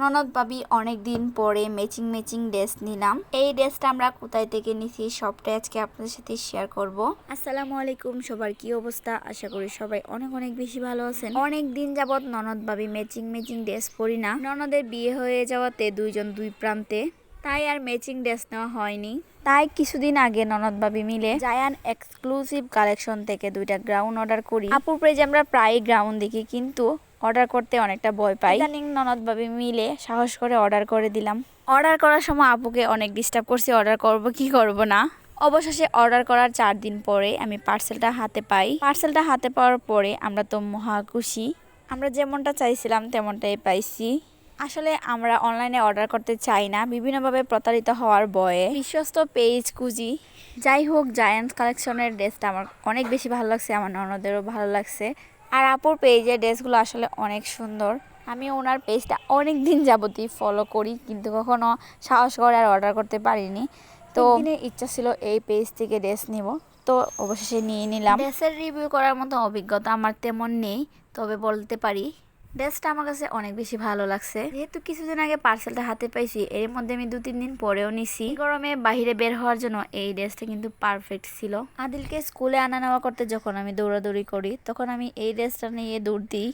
ননদ ভাবি অনেক দিন পরে ম্যাচিং ম্যাচিং ড্রেস নিলাম। এই ড্রেসটা আমরা কোথায় থেকে নিছি সবটাই আজকে আপনাদের সাথে শেয়ার করব। আসসালামু আলাইকুম সবার কি অবস্থা? আশা করি সবাই অনেক অনেক বেশি ভালো আছেন। অনেক দিন যাবত ননদ ভাবি ম্যাচিং ম্যাচিং ড্রেস পরি না। ননদের বিয়ে হয়ে যাওয়াতে দুইজন দুই প্রান্তে। তাই আর ম্যাচিং ড্রেস নেওয়া হয়নি। তাই কিছুদিন আগে ননদ ভাবি মিলে জায়ান এক্সক্লুসিভ কালেকশন থেকে দুইটা গ্রাউন্ড অর্ডার করি। আপুর পেজে আমরা প্রায় গ্রাউন্ড দেখি কিন্তু অর্ডার করতে অনেকটা ভয় পাই। ইদানিং ননদ ভাবি মিলে সাহস করে অর্ডার করে দিলাম। অর্ডার করার সময় আপুকে অনেক ডিস্টার্ব করছি অর্ডার করব কি করব না। অবশেষে অর্ডার করার চার দিন পরে আমি পার্সেলটা হাতে পাই। পার্সেলটা হাতে পাওয়ার পরে আমরা তো মহা খুশি। আমরা যেমনটা চাইছিলাম তেমনটাই পাইছি। আসলে আমরা অনলাইনে অর্ডার করতে চাই না বিভিন্নভাবে প্রতারিত হওয়ার বয়ে বিশ্বস্ত পেজ খুঁজি। যাই হোক জায়ান্ট কালেকশনের ড্রেসটা আমার অনেক বেশি ভালো লাগছে আমার ননদেরও ভালো লাগছে। আর আপুর পেজের ড্রেসগুলো আসলে অনেক সুন্দর। আমি ওনার পেজটা অনেক দিন যাবতই ফলো করি কিন্তু কখনো সাহস করে আর অর্ডার করতে পারিনি। তো ইচ্ছা ছিল এই পেজ থেকে ড্রেস নিব তো অবশেষে নিয়ে নিলাম। ড্রেসের রিভিউ করার মতো অভিজ্ঞতা আমার তেমন নেই তবে বলতে পারি ড্রেসটা আমার কাছে অনেক বেশি ভালো লাগছে। যেহেতু কিছুদিন আগে পার্সেলটা হাতে পাইছি, এর মধ্যে আমি দু তিন দিন পরেও নিছি। গরমে বাহিরে বের হওয়ার জন্য এই ড্রেসটা কিন্তু পারফেক্ট ছিল। আদিলকে স্কুলে আনা নেওয়া করতে যখন আমি দৌড়াদৌড়ি করি, তখন আমি এই ড্রেসটা নিয়ে দৌড় দিই।